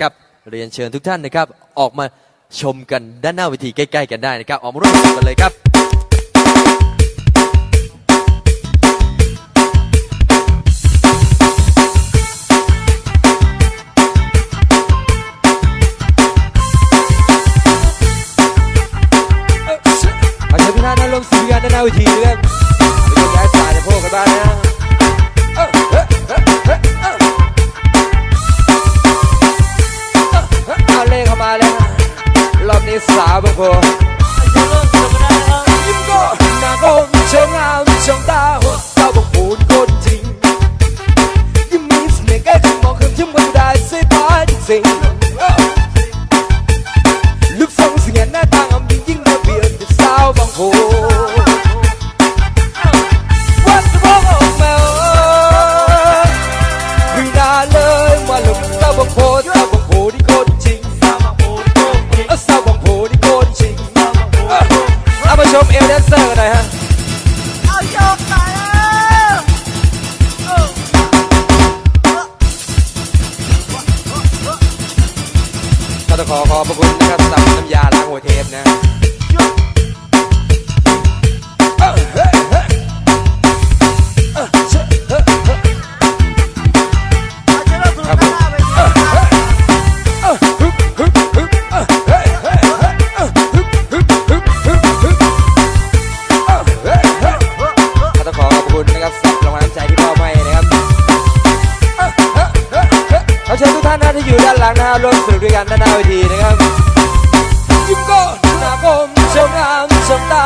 ครับเรียนเชิญทุกท่านนะครับ ออกมาชมกันด้านหน้าเวทีใกล้ๆกันได้นะครับ ออกมาร่วมกันเลยครับขอเชิญทุกท่านนั่งร่วมสื่อกันด้านหน้าเวทีด้วยไปยกย้ายสายในพวกกันบ้างนะ ที่สาวบางคนยิ้มก็หน้าคมเชิงงามช่างตาหัวสาวบางคนคนจริงยิ้มมีเสน่ห์ใกล้ถึงมองคืนจิ้มันได้เสียบ้านจริง ขอขอบพระคุณนะครับสำหรับน้ำยาล้างหัวเทปนะ ท่านนะที่อยู่ด้านหลังนะฮะร่วมสนุกด้วยกันด้านหน้าเวทีนะครับยิ้มก็หน้าคมชมงงามเชิงตา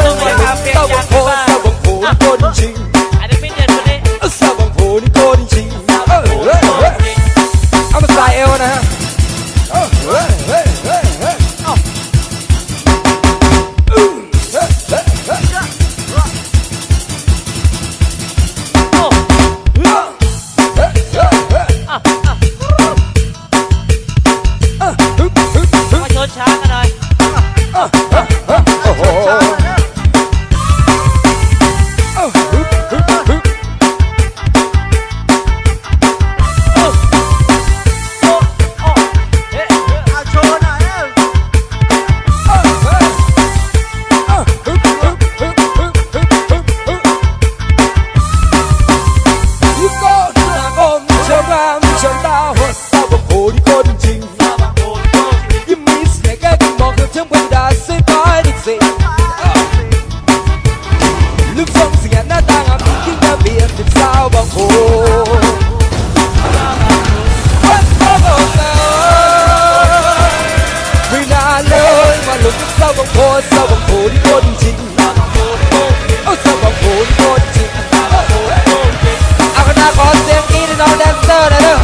าเลยมาหลงสา สาวบางโพสาวบางโพนี่คนจริงโอ้สาวบางโพนี่คนจริงเอาคณะขอเสียงกรี๊ดให้น้องแดนเซอร์หน่อยเด้อ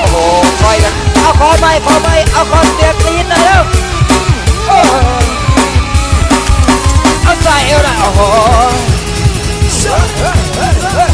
โอ้โหคอยกันเอาขอไม่ขอไม่เอาขอเสียงกรี๊ดหน่อยเด้อโอ้เอาใส่เอวหน่อยโอ้โหเฮ้ยเฮ้ยเฮ้ย